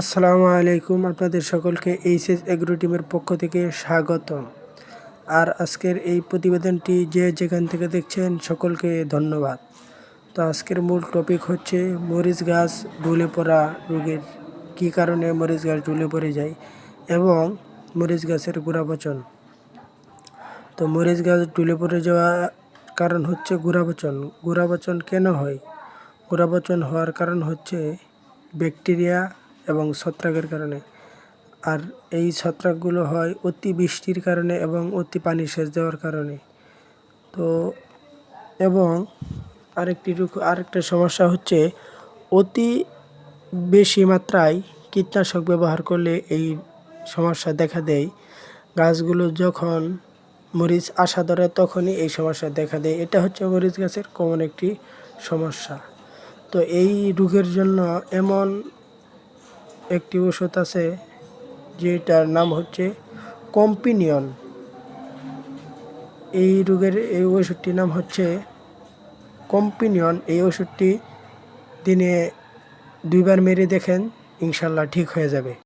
আসসালামু আলাইকুম আপনাদের সকলকে এইচএস এগ্রো টিমের পক্ষ থেকে স্বাগতম। আর আজকের এই প্রতিবেদনটি যে যেখান থেকে দেখছেন সকলকে ধন্যবাদ। তো আজকের মূল টপিক হচ্ছে মরিচ গাছ ঢুলে পড়া রোগের কী কারণে মরিচ গাছ ঢুলে পড়ে যায় এবং মরিচ গাছের গোড়া পচন তো মরিচ গাছ ঢুলে পড়ে যাওয়া কারণ হচ্ছে গোড়া পচন গোড়া পচন কেন হয়? গোড়া পচন হওয়ার কারণ হচ্ছে ব্যাকটেরিয়া এবং ছত্রাকের কারণে। আর এই ছত্রাকগুলো হয় অতি বৃষ্টির কারণে এবং অতি পানি সেচ দেওয়ার কারণে। তো, এবং আরেকটি রুক- আরেকটা সমস্যা হচ্ছে অতি বেশি মাত্রায় কীটনাশক ব্যবহার করলে এই সমস্যা দেখা দেয়। গাছগুলো যখন মরিচ আসা ধরে তখনই এই সমস্যা দেখা দেয়। এটা হচ্ছে মরিচ গাছের কমন একটি সমস্যা। তো এই রোগের জন্য এমন একটি ওষুধ আছে, যেটার নাম হচ্ছে কম্পিনিয়ন। এই রোগের এই ওষুধটির নাম হচ্ছে কম্পিনিয়ন। এই ওষুধটি দিনে দুইবার মেরে দেখেন, ইনশাল্লাহ ঠিক হয়ে যাবে।